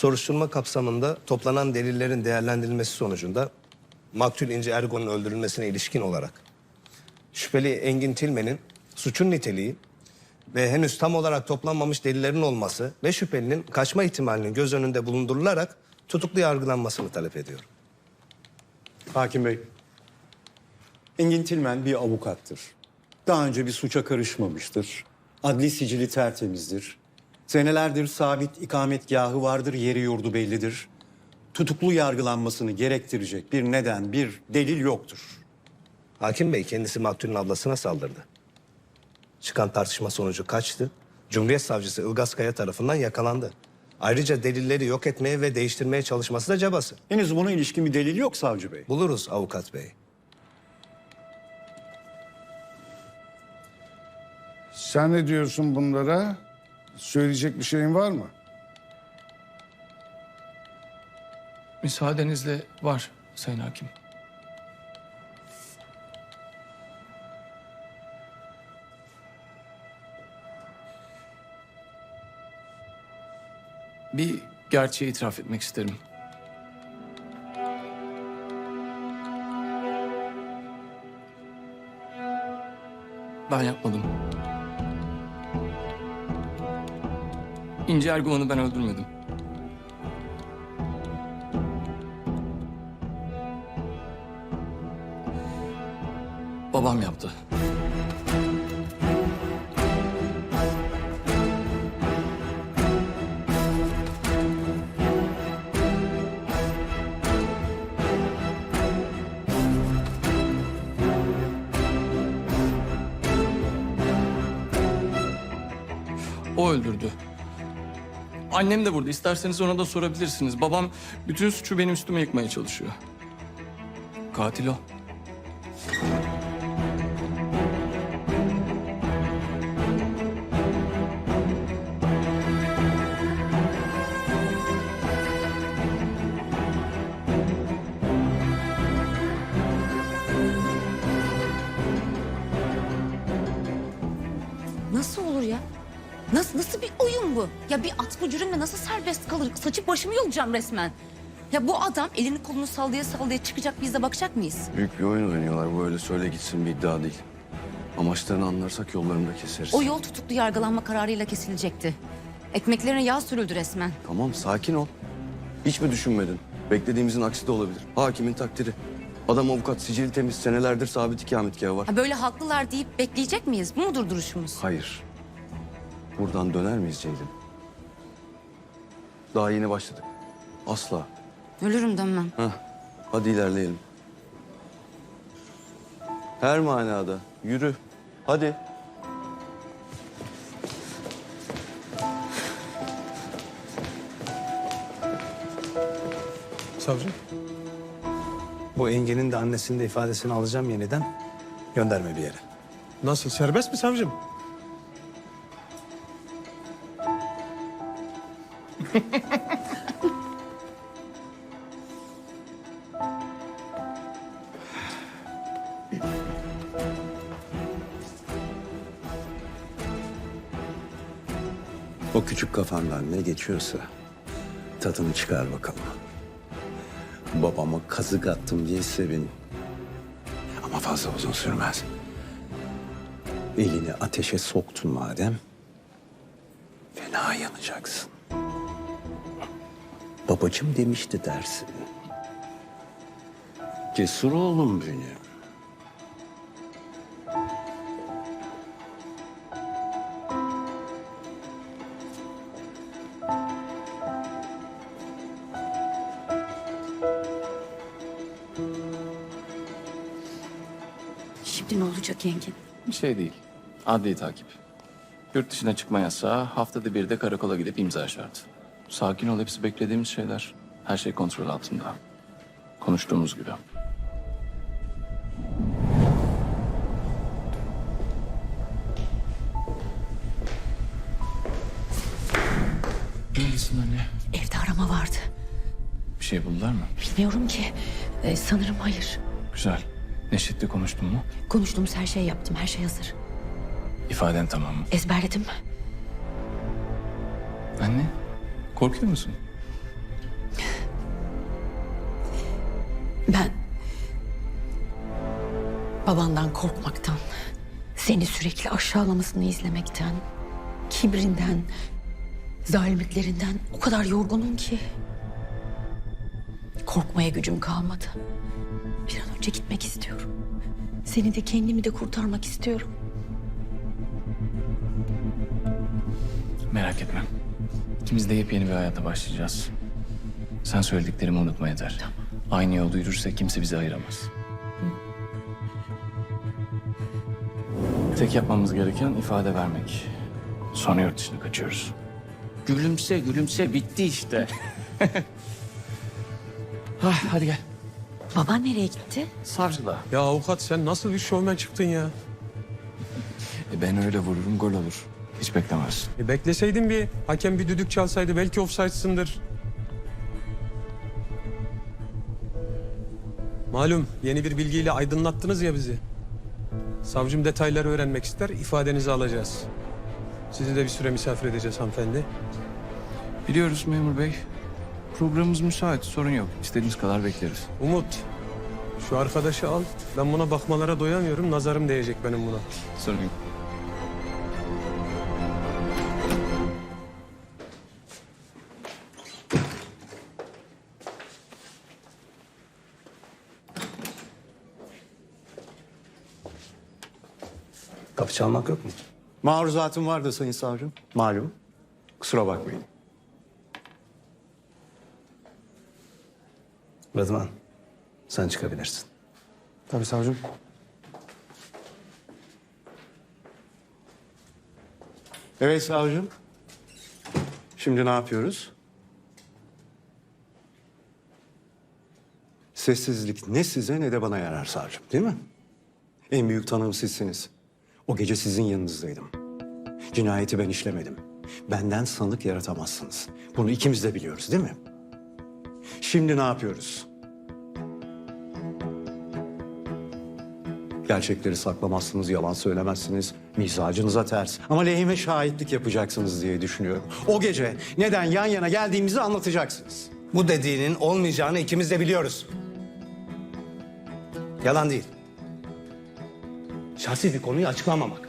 Soruşturma kapsamında toplanan delillerin değerlendirilmesi sonucunda maktul İnci Ergon'un öldürülmesine ilişkin olarak şüpheli Engin Tilmen'in suçun niteliği ve henüz tam olarak toplanmamış delillerin olması ve şüphelinin kaçma ihtimalinin göz önünde bulundurularak tutuklu yargılanmasını talep ediyorum. Hakim Bey, Engin Tilmen bir avukattır. Daha önce bir suça karışmamıştır. Adli sicili tertemizdir. Senelerdir sabit ikametgahı vardır, yeri yurdu bellidir. Tutuklu yargılanmasını gerektirecek bir neden, bir delil yoktur. Hakim Bey kendisi maktulün ablasına saldırdı. Çıkan tartışma sonucu kaçtı. Cumhuriyet Savcısı Ilgaz Kaya tarafından yakalandı. Ayrıca delilleri yok etmeye ve değiştirmeye çalışması da cabası. Henüz buna ilişkin bir delil yok savcı bey. Buluruz avukat bey. Sen ne diyorsun bunlara? Söyleyecek bir şeyin var mı? Müsaadenizle var Sayın Hakim. Bir gerçeği itiraf etmek isterim. Ben yapmadım. İnci Erguvan'ı ben öldürmedim. Babam yaptı. O öldürdü. Annem de burada. İsterseniz ona da sorabilirsiniz. Babam bütün suçu benim üstüme yıkmaya çalışıyor. Katil o. Saçıp başımı yolacağım resmen. Ya bu adam elini kolunu sallaya sallaya çıkacak biz de bakacak mıyız? Büyük bir oyun oynuyorlar. Bu öyle söyle gitsin bir iddia değil. Amaçlarını anlarsak yollarını da keseriz. O yol tutuklu yargılanma kararıyla kesilecekti. Ekmeklerine yağ sürüldü resmen. Tamam sakin ol. Hiç mi düşünmedin? Beklediğimizin aksi de olabilir. Hakimin takdiri. Adam avukat sicili temiz senelerdir sabit ikametgahı var. Ha böyle haklılar deyip bekleyecek miyiz? Bu mudur duruşumuz? Hayır. Buradan döner miyiz Ceylin? Daha yeni başladık. Asla. Ölürüm dönmem. Heh. Hadi ilerleyelim. Her manada. Yürü. Hadi. Savcı. Bu Engin'in de annesinin de ifadesini alacağım yeniden. Gönderme bir yere. Nasıl serbest mi savcım? O küçük kafandan ne geçiyorsa tadını çıkar bakalım. Babama kazık attım diye sevin. Ama fazla uzun sürmez. Elini ateşe soktun madem fena yanacaksın. Babacım demişti dersin. Cesur oğlum benim. Şimdi ne olacak Engin? Bir şey değil. Adli takip. Yurt dışına çıkma yasağı, haftada bir de karakola gidip imza şart. Sakin ol, hepsi beklediğimiz şeyler. Her şey kontrol altında. Konuştuğumuz gibi. Neredesin anne? Evde arama vardı. Bir şey buldular mı? Bilmiyorum ki. Ee, sanırım hayır. Güzel. Neşet'le konuştun mu? Konuştuğumuz her şeyi yaptım. Her şey hazır. İfaden tamam mı? Ezberledim mi? Anne, Korkuyor musun? Ben babandan korkmaktan, seni sürekli aşağılamasını izlemekten, kibrinden, zalimliklerinden o kadar yorgunum ki. Korkmaya gücüm kalmadı. Bir an önce gitmek istiyorum. Seni de kendimi de kurtarmak istiyorum. Merak etme. İkimiz de yepyeni bir hayata başlayacağız. Sen söylediklerimi unutma yeter. Aynı yolda yürürse kimse bizi ayıramaz. Tek yapmamız gereken ifade vermek. Sonra yurt dışına kaçıyoruz. Gülümse gülümse bitti işte. ah, hadi gel. Baban nereye gitti? Savcıda. Ya avukat sen nasıl bir şovmen çıktın ya? E ben öyle vururum gol olur. Hiç beklemezsin. E bekleseydin bir hakem bir düdük çalsaydı belki offside'sındır. Malum yeni bir bilgiyle aydınlattınız ya bizi. Savcım detayları öğrenmek ister, ifadenizi alacağız. Sizi de bir süre misafir edeceğiz hanımefendi. Biliyoruz memur bey. Programımız müsait sorun yok. İstediğiniz kadar bekleriz. Umut, şu arkadaşı al. Ben buna bakmalara doyamıyorum. Nazarım değecek benim buna. Sorun yok. Çalmak yok mu? Maruzatım vardı Sayın Savcım. Malum. Kusura bakmayın. Rıdvan, sen çıkabilirsin. Tabii savcım. Evet savcım. Şimdi ne yapıyoruz? Sessizlik ne size ne de bana yarar savcım değil mi? En büyük tanığım sizsiniz. O gece sizin yanınızdaydım. Cinayeti ben işlemedim. Benden sanık yaratamazsınız. Bunu ikimiz de biliyoruz değil mi? Şimdi ne yapıyoruz? Gerçekleri saklamazsınız, yalan söylemezsiniz. Mizacınıza ters. Ama lehime şahitlik yapacaksınız diye düşünüyorum. O gece neden yan yana geldiğimizi anlatacaksınız. Bu dediğinin olmayacağını ikimiz de biliyoruz. Yalan değil. Şahsi bir konuyu açıklamamak.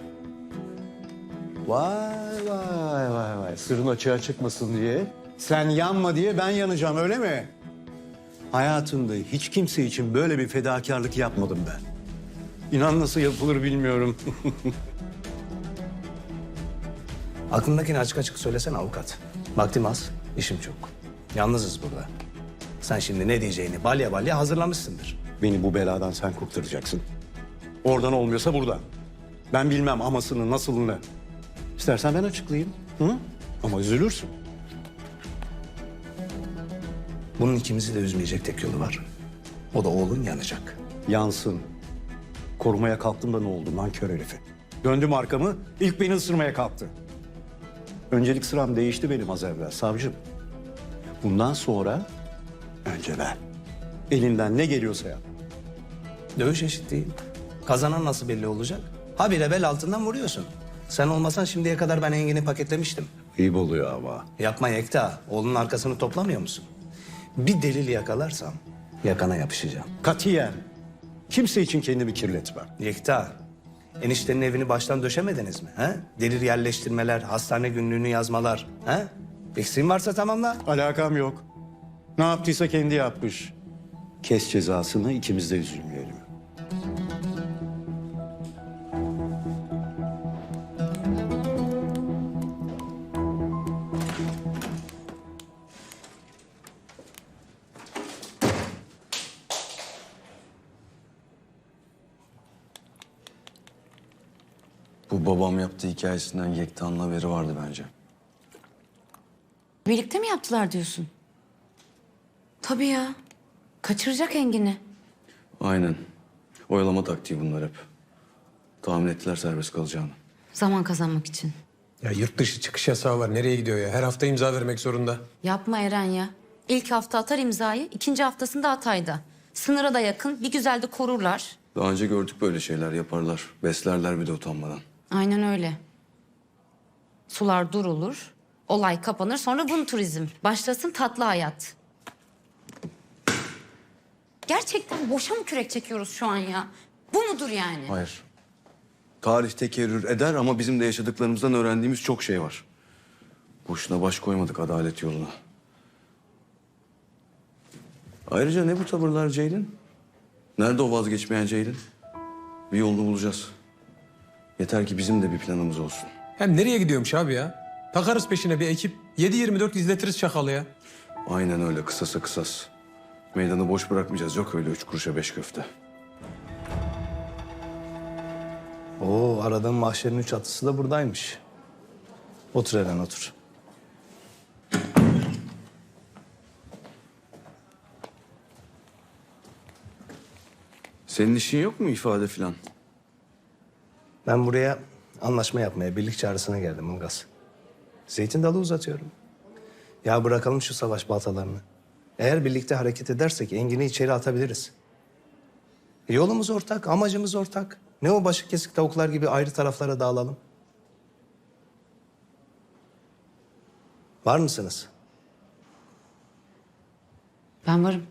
Vay vay vay vay. Sırrın açığa çıkmasın diye. Sen yanma diye ben yanacağım öyle mi? Hayatımda hiç kimse için böyle bir fedakarlık yapmadım ben. İnan nasıl yapılır bilmiyorum. Aklındakini açık açık söylesene avukat. Vaktim az, işim çok. Yalnızız burada. Sen şimdi ne diyeceğini balya balya hazırlamışsındır. Beni bu beladan sen kurtaracaksın. Oradan olmuyorsa buradan. Ben bilmem amasını, nasılını. İstersen ben açıklayayım. Hı? Ama üzülürsün. Bunun ikimizi de üzmeyecek tek yolu var. O da oğlun yanacak. Yansın. Korumaya kalktım da ne oldu nankör herifi. Döndüm arkamı, ilk beni ısırmaya kalktı. Öncelik sıram değişti benim az evvel savcım. Bundan sonra önce ben. Elinden ne geliyorsa yap. Dövüş eşit değil. Kazanan nasıl belli olacak? Habire bel altından vuruyorsun. Sen olmasan şimdiye kadar ben Engin'i paketlemiştim. İyi oluyor ama. Yapma Yekta. Oğlunun arkasını toplamıyor musun? Bir delil yakalarsam yakana yapışacağım. Katiyen. Kimse için kendimi kirletmem. Yekta, eniştenin evini baştan döşemediniz mi? He? Delil yerleştirmeler, hastane günlüğünü yazmalar. He? Eksiğin varsa tamamla. Alakam yok. Ne yaptıysa kendi yapmış. Kes cezasını ikimiz de üzülmeyelim. Bu babam yaptığı hikayesinden Yekta'nın haberi vardı bence. Birlikte mi yaptılar diyorsun? Tabii ya. Kaçıracak Engin'i. Aynen. Oyalama taktiği bunlar hep. Tahmin ettiler serbest kalacağını. Zaman kazanmak için. Ya yurt dışı çıkış yasağı var. Nereye gidiyor ya? Her hafta imza vermek zorunda. Yapma Eren ya. İlk hafta atar imzayı, ikinci haftasında Hatay'da. Sınıra da yakın, bir güzel de korurlar. Daha önce gördük böyle şeyler yaparlar. Beslerler bir de utanmadan. Aynen öyle. Sular durulur, olay kapanır, sonra bun turizm. Başlasın tatlı hayat. Gerçekten boşa mı kürek çekiyoruz şu an ya? Bu mudur yani? Hayır. Tarih tekerrür eder ama bizim de yaşadıklarımızdan öğrendiğimiz çok şey var. Boşuna baş koymadık adalet yoluna. Ayrıca ne bu tavırlar Ceylin? Nerede o vazgeçmeyen Ceylin? Bir yolunu bulacağız. Yeter ki bizim de bir planımız olsun. Hem nereye gidiyormuş abi ya? Takarız peşine bir ekip. 7-24 izletiriz çakalı ya. Aynen öyle kısasa kısas. Meydanı boş bırakmayacağız. Yok öyle üç kuruşa beş köfte. Oo aradığım mahşerin üç atısı da buradaymış. Otur Eren otur. Senin işin yok mu ifade filan? Ben buraya anlaşma yapmaya, birlik çağrısına geldim Ilgaz. Zeytin dalı uzatıyorum. Ya bırakalım şu savaş baltalarını. Eğer birlikte hareket edersek Engin'i içeri atabiliriz. E, Yolumuz ortak, amacımız ortak. Ne o başı kesik tavuklar gibi ayrı taraflara dağılalım. Var mısınız? Ben varım.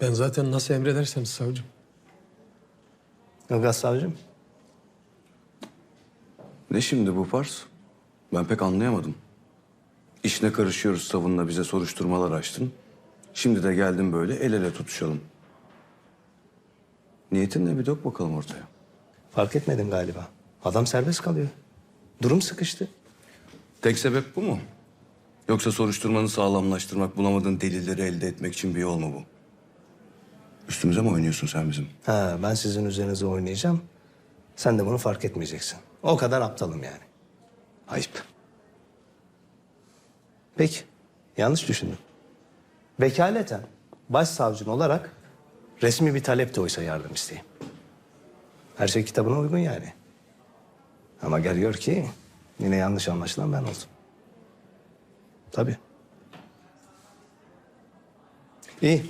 Ben zaten nasıl emrederseniz savcım. Ilgaz savcım. Ne şimdi bu Pars? Ben pek anlayamadım. İşine karışıyoruz savunla bize soruşturmalar açtın. Şimdi de geldin böyle el ele tutuşalım. Niyetin ne bir dök bakalım ortaya. Fark etmedin galiba. Adam serbest kalıyor. Durum sıkıştı. Tek sebep bu mu? Yoksa soruşturmanı sağlamlaştırmak, bulamadığın delilleri elde etmek için bir yol mu bu? Üstümüze mi oynuyorsun sen bizim? Ha, ben sizin üzerinize oynayacağım. Sen de bunu fark etmeyeceksin. O kadar aptalım yani. Ayıp. Peki, yanlış düşündüm. Vekaleten başsavcın olarak resmi bir talep de oysa yardım isteğim. Her şey kitabına uygun yani. Ama gel gör ki yine yanlış anlaşılan ben oldum. Tabii. İyi.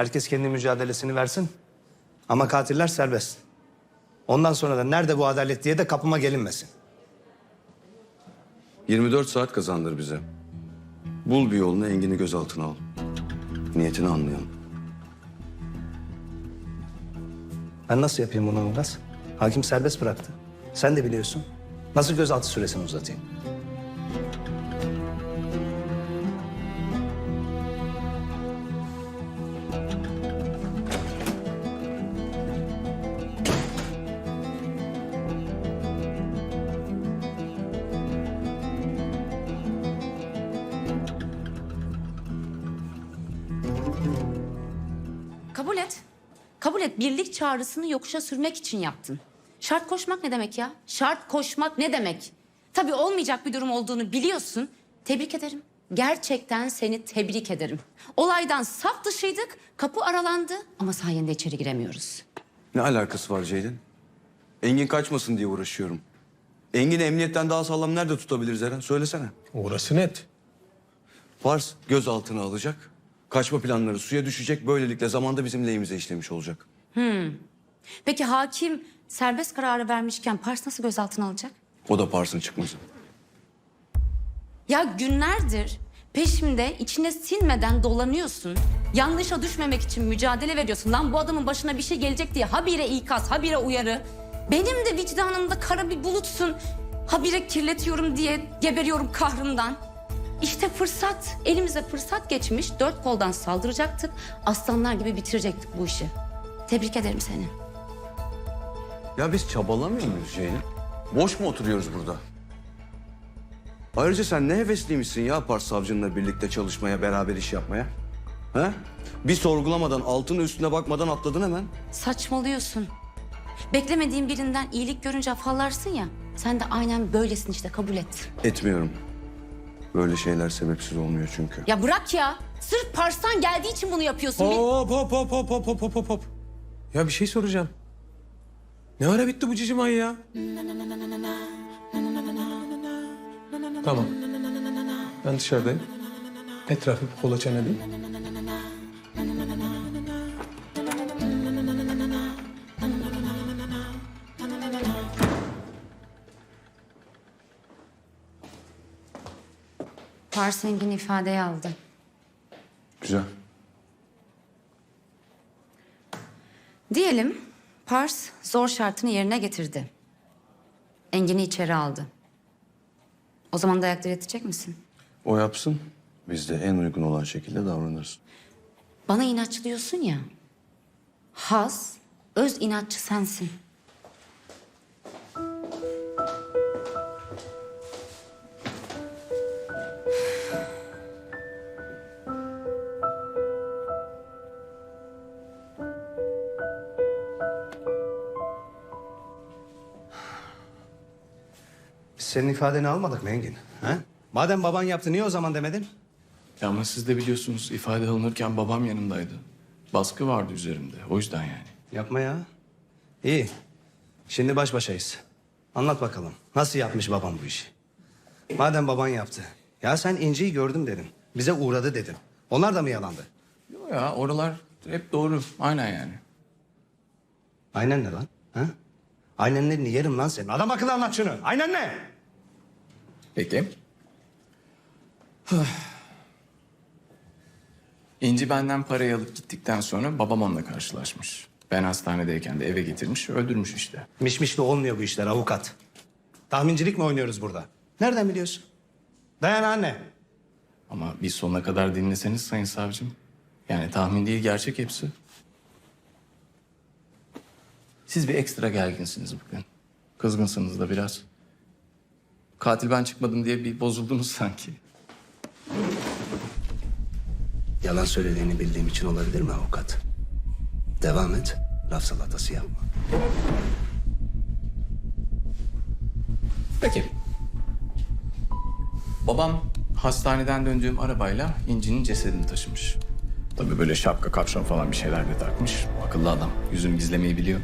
Herkes kendi mücadelesini versin. Ama katiller serbest. Ondan sonra da nerede bu adalet diye de kapıma gelinmesin. 24 saat kazandır bize. Bul bir yolunu Engin'i gözaltına al. Niyetini anlayalım. Ben nasıl yapayım bunu Ilgaz? Hakim serbest bıraktı. Sen de biliyorsun. Nasıl gözaltı süresini uzatayım? Birlik çağrısını yokuşa sürmek için yaptın. Şart koşmak ne demek ya? Şart koşmak ne demek? Tabii olmayacak bir durum olduğunu biliyorsun. Tebrik ederim. Gerçekten seni tebrik ederim. Olaydan saf dışıydık, kapı aralandı ama sayende içeri giremiyoruz. Ne alakası var Ceylin? Engin kaçmasın diye uğraşıyorum. Engin'i emniyetten daha sağlam nerede tutabiliriz Eren? Söylesene. Orası net. Fars gözaltına alacak. Kaçma planları suya düşecek. Böylelikle zamanda bizim lehimize işlemiş olacak. Peki hakim serbest kararı vermişken Pars nasıl gözaltına alacak? O da Pars'ın çıkması. Ya günlerdir peşimde içine sinmeden dolanıyorsun. Yanlışa düşmemek için mücadele veriyorsun. Lan bu adamın başına bir şey gelecek diye habire ikaz, habire uyarı. Benim de vicdanımda kara bir bulutsun. Habire kirletiyorum diye geberiyorum kahrımdan. İşte fırsat, elimize fırsat geçmiş. Dört koldan saldıracaktık. Aslanlar gibi bitirecektik bu işi. Tebrik ederim seni. Ya biz çabalamıyor muyuz Ceylin? Boş mu oturuyoruz burada? Ayrıca sen ne hevesliymişsin ya Pars savcınla birlikte çalışmaya, beraber iş yapmaya. He? Bir sorgulamadan, altının üstüne bakmadan atladın hemen. Saçmalıyorsun. Beklemediğin birinden iyilik görünce afallarsın ya. Sen de aynen böylesin işte kabul et. Etmiyorum. Böyle şeyler sebepsiz olmuyor çünkü. Ya bırak ya. Sırf Pars'tan geldiği için bunu yapıyorsun. Hop hop hop hop hop hop hop hop. Ya bir şey soracağım. Ne ara bitti bu cicim ay ya? Tamam. Ben dışarıdayım. Etrafı kolaçan edeyim. Pars Engin ifadeyi aldı. Güzel. Diyelim Pars zor şartını yerine getirdi. Engin'i içeri aldı. O zaman dayak diretecek misin? O yapsın. Biz de en uygun olan şekilde davranırız. Bana inatçı diyorsun ya. Has, öz inatçı sensin. Senin ifadeni almadık mı Engin? Ha? Madem baban yaptı niye o zaman demedin? Ya ama siz de biliyorsunuz ifade alınırken babam yanımdaydı. Baskı vardı üzerimde. O yüzden yani. Yapma ya. İyi. Şimdi baş başayız. Anlat bakalım. Nasıl yapmış babam bu işi? Madem baban yaptı. Ya sen İnci'yi gördüm dedin. Bize uğradı dedin. Onlar da mı yalandı? Yo ya oralar hep doğru. Aynen yani. Aynen ne lan? Ha? Aynen ne yerim lan senin. Adam akıllı anlat şunu. Aynen ne? Peki. İnci benden parayı alıp gittikten sonra babam onunla karşılaşmış. Ben hastanedeyken de eve getirmiş, öldürmüş işte. Mişmişle olmuyor bu işler avukat. Tahmincilik mi oynuyoruz burada? Nereden biliyorsun? Dayan anne. Ama bir sonuna kadar dinleseniz sayın savcım. Yani tahmin değil gerçek hepsi. Siz bir ekstra gerginsiniz bugün. Kızgınsınız da biraz. Katil ben çıkmadım diye bir bozuldunuz sanki. Yalan söylediğini bildiğim için olabilir mi avukat? Devam et. Laf salatası yapma. Peki. Babam hastaneden döndüğüm arabayla İnci'nin cesedini taşımış. Tabii böyle şapka, kapşon falan bir şeyler de takmış. Akıllı adam. Yüzünü gizlemeyi biliyor.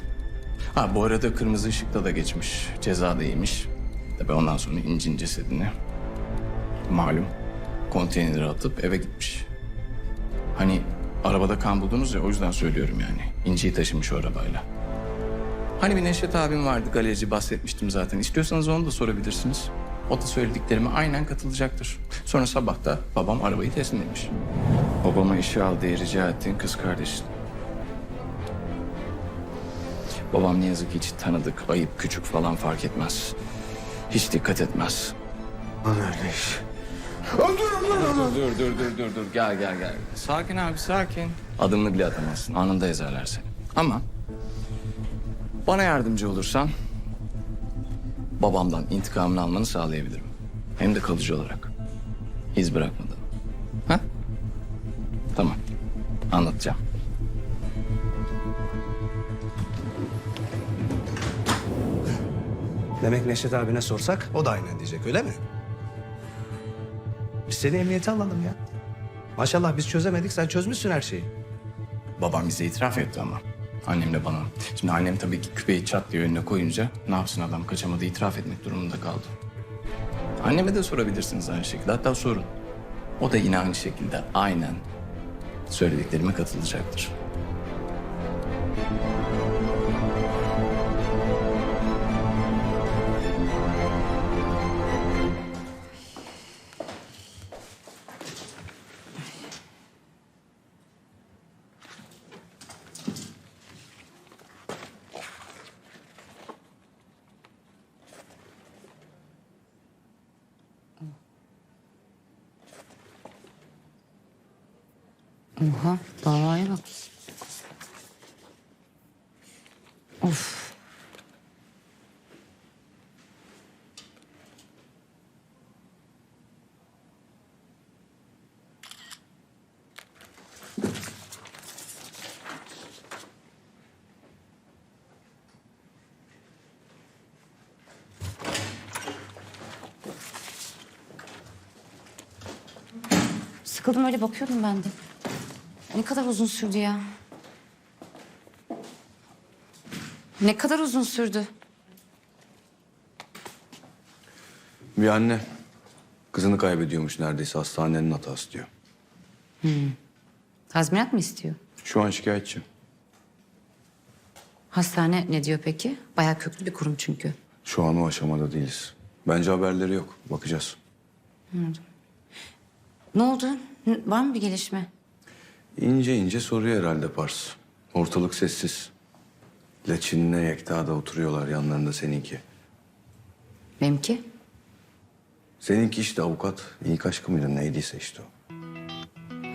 Ha bu arada kırmızı ışıkta da geçmiş. Ceza da yemiş. Tabii ondan sonra İnci'nin cesedini malum konteynere atıp eve gitmiş. Hani arabada kan buldunuz ya o yüzden söylüyorum yani. İnci'yi taşımış o arabayla. Hani bir Neşet abim vardı galerici bahsetmiştim zaten. İstiyorsanız onu da sorabilirsiniz. O da söylediklerime aynen katılacaktır. Sonra sabah da babam arabayı teslim etmiş. Babama işe al diye rica ettiğin kız kardeşin. Babam ne yazık ki hiç tanıdık, ayıp, küçük falan fark etmez. Hiç dikkat etmez. Lan öyle iş. Dur dur dur dur dur dur gel gel gel. Sakin abi sakin. Adımını bile atamazsın. Anında ezerler seni. Ama bana yardımcı olursan babamdan intikamını almanı sağlayabilirim. Hem de kalıcı olarak. İz bırakmadan. Ha? Tamam. Anlatacağım. Demek Neşet abine sorsak o da aynen diyecek öyle mi? Biz seni emniyete alalım ya. Maşallah biz çözemedik sen çözmüşsün her şeyi. Babam bize itiraf etti ama. Annemle bana. Şimdi annem tabii ki küpeyi çat diye önüne koyunca ne yapsın adam kaçamadı itiraf etmek durumunda kaldı. Anneme de sorabilirsiniz aynı şekilde. Hatta sorun. O da yine aynı şekilde aynen söylediklerime katılacaktır. Sıkıldım öyle bakıyordum ben de. Ne kadar uzun sürdü ya. Ne kadar uzun sürdü. Bir anne kızını kaybediyormuş neredeyse hastanenin hatası diyor. Tazminat mı istiyor? Şu an şikayetçi. Hastane ne diyor peki? Bayağı köklü bir kurum çünkü. Şu an o aşamada değiliz. Bence haberleri yok. Bakacağız. Ne oldu? Var mı bir gelişme? İnce ince soruyor herhalde Pars. Ortalık sessiz. Laçin'le Yekta da oturuyorlar yanlarında seninki. Benimki? Seninki işte avukat. İlk aşkı mıydı neydiyse işte o.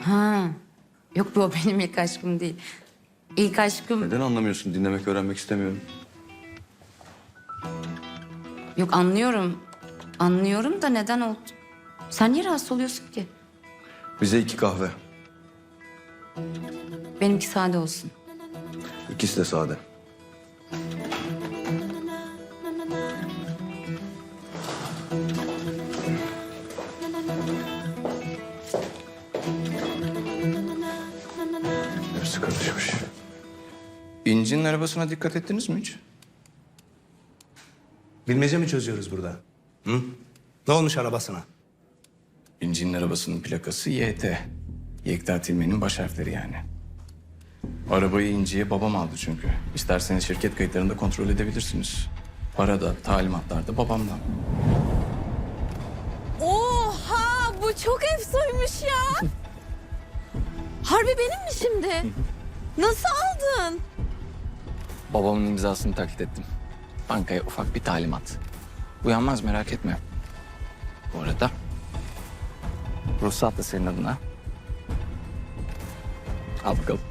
Ha. Yok bu benim ilk aşkım değil. İlk aşkım... Neden anlamıyorsun? Dinlemek, öğrenmek istemiyorum. Yok anlıyorum. Anlıyorum da neden oldu? Sen niye rahatsız oluyorsun ki? Bize iki kahve. Benimki sade olsun. İkisi de sade. Hepsi karışmış. İnci'nin arabasına dikkat ettiniz mi hiç? Bilmece mi çözüyoruz burada? Hı? Ne olmuş arabasına? İnci'nin arabasının plakası YT. Yekta Tilmen'in baş harfleri yani. Arabayı İnci'ye babam aldı çünkü. İsterseniz şirket kayıtlarında kontrol edebilirsiniz. Para da, talimatlar da babamdan. Oha bu çok efsoymuş ya. Harbi benim mi şimdi? Nasıl aldın? Babamın imzasını taklit ettim. Bankaya ufak bir talimat. Uyanmaz merak etme. Bu arada ruhsat da senin adına. Al bakalım.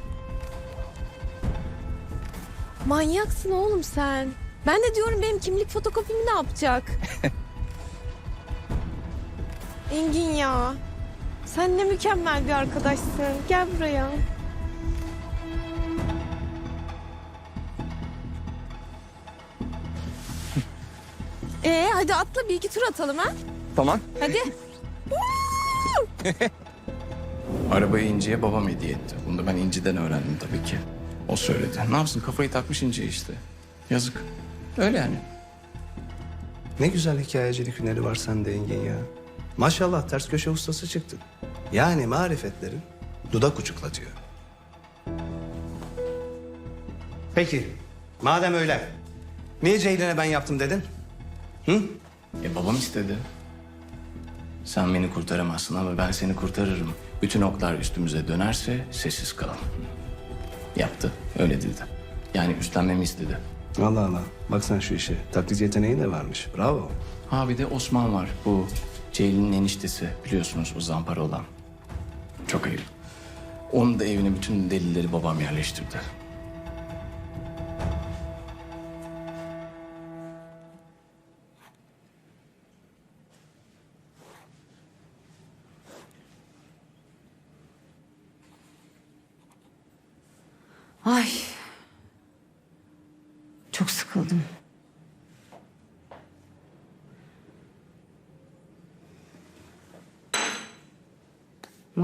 Manyaksın oğlum sen. Ben de diyorum benim kimlik fotokopimi ne yapacak? Engin ya. Sen ne mükemmel bir arkadaşsın. Gel buraya. Ee hadi atla bir iki tur atalım ha. Tamam. Hadi. Arabayı İnci'ye babam hediye etti. Bunu da ben İnci'den öğrendim tabii ki. O söyledi. Ne yapsın kafayı takmış İnci'ye işte. Yazık. Öyle yani. Ne güzel hikayecilik hüneri var sende Engin ya. Maşallah ters köşe ustası çıktın. Yani marifetlerin dudak uçuklatıyor. Peki, madem öyle. Niye Ceylin'e ben yaptım dedin? E babam istedi. Sen beni kurtaramazsın ama ben seni kurtarırım. Bütün oklar üstümüze dönerse sessiz kalın. Yaptı. Öyle dedi. Yani üstlenmemi istedi. Allah Allah. Bak sen şu işe. Taklit yeteneğin de varmış. Bravo. Ha bir de Osman var. Bu Ceylin'in eniştesi. Biliyorsunuz o zampara olan. Çok ayıp. Onun da evine bütün delilleri babam yerleştirdi.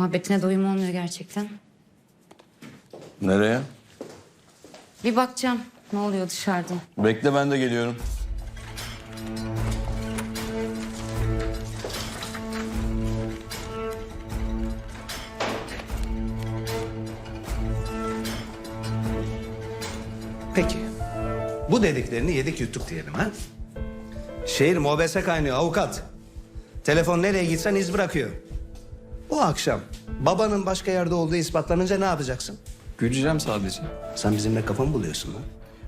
Muhabbetine doyum olmuyor gerçekten. Nereye? Bir bakacağım ne oluyor dışarıda. Bekle ben de geliyorum. Peki. Bu dediklerini yedik yuttuk diyelim ha? Şehir mobese kaynıyor avukat. Telefon nereye gitsen iz bırakıyor. Bu akşam babanın başka yerde olduğu ispatlanınca ne yapacaksın? Güleceğim sadece. Sen bizimle kafa mı buluyorsun lan?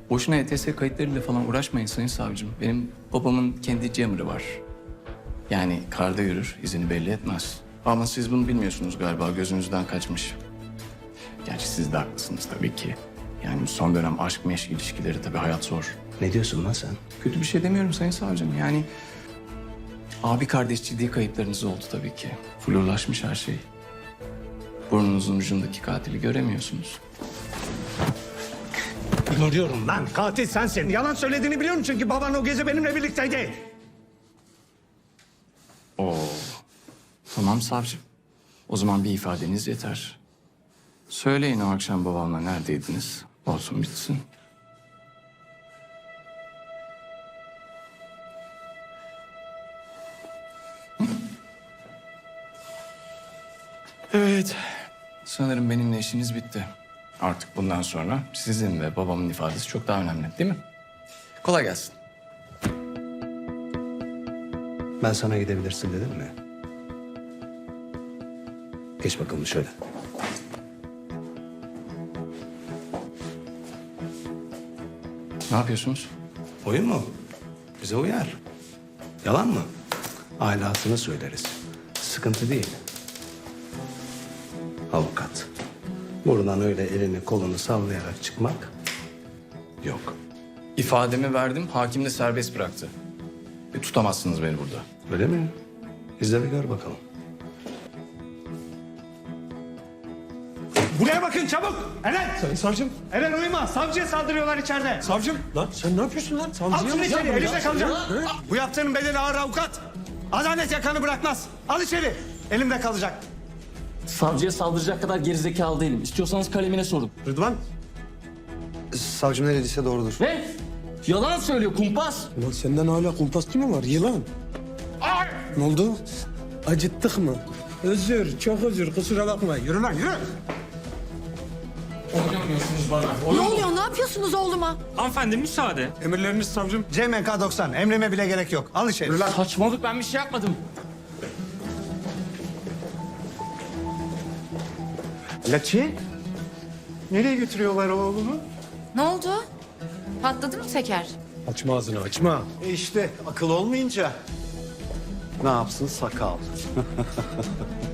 Boşuna ETS kayıtlarıyla falan uğraşmayın Sayın Savcım. Benim babamın kendi jammer'ı var. Yani karda yürür, izini belli etmez. Ama siz bunu bilmiyorsunuz galiba, gözünüzden kaçmış. Gerçi siz de haklısınız tabii ki. Yani son dönem aşk meşk ilişkileri tabii hayat zor. Ne diyorsun lan sen? Kötü bir şey demiyorum Sayın Savcım. Yani abi kardeş ciddi kayıplarınız oldu tabii ki. Florlaşmış her şey. Burnunuzun ucundaki katili göremiyorsunuz. Görüyorum lan. Katil sensin. Yalan söylediğini biliyorum çünkü baban o gece benimle birlikteydi. Oo. Tamam savcım. O zaman bir ifadeniz yeter. Söyleyin o akşam babamla neredeydiniz? Olsun bitsin. Benimle işiniz bitti. Artık bundan sonra sizin ve babamın ifadesi çok daha önemli değil mi? Kolay gelsin. Ben sana gidebilirsin dedim mi? Geç bakalım şöyle. Ne yapıyorsunuz? Oyun mu? Bize uyar. Yalan mı? Alasını söyleriz. Sıkıntı değil. Buradan öyle elini kolunu sallayarak çıkmak yok. İfademi verdim, hakim de serbest bıraktı. E, tutamazsınız beni burada. Öyle mi? De bir gör bakalım. Buraya bakın çabuk. Eren. Savcım, Eren uyuma. Savcıya saldırıyorlar içeride. savcım. Lan sen ne yapıyorsun lan? Al Savcıya şunu mı? içeri. Elimde kalacak. Bu yaptığının bedeli ağır avukat. Adalet yakanı bırakmaz. Al içeri. Elimde kalacak. Savcıya saldıracak kadar gerizekalı değilim. İstiyorsanız kalemine sorun. Rıdvan. Savcım ne dediyse doğrudur. Ne? Yalan söylüyor kumpas. Lan senden hala kumpasçı mı var yılan? Ne oldu? Acıttık mı? Özür, çok özür. Kusura bakma. Yürü lan yürü. Ne oluyor? Ne yapıyorsunuz oğluma? Hanımefendi müsaade. Emirleriniz savcım. CMK 90. Emrime bile gerek yok. Al içeri. Saçmalık ben bir şey yapmadım. Laçi. Nereye götürüyorlar oğlumu? Ne oldu? Patladı mı teker? Açma ağzını açma. E işte akıl olmayınca ne yapsın sakal.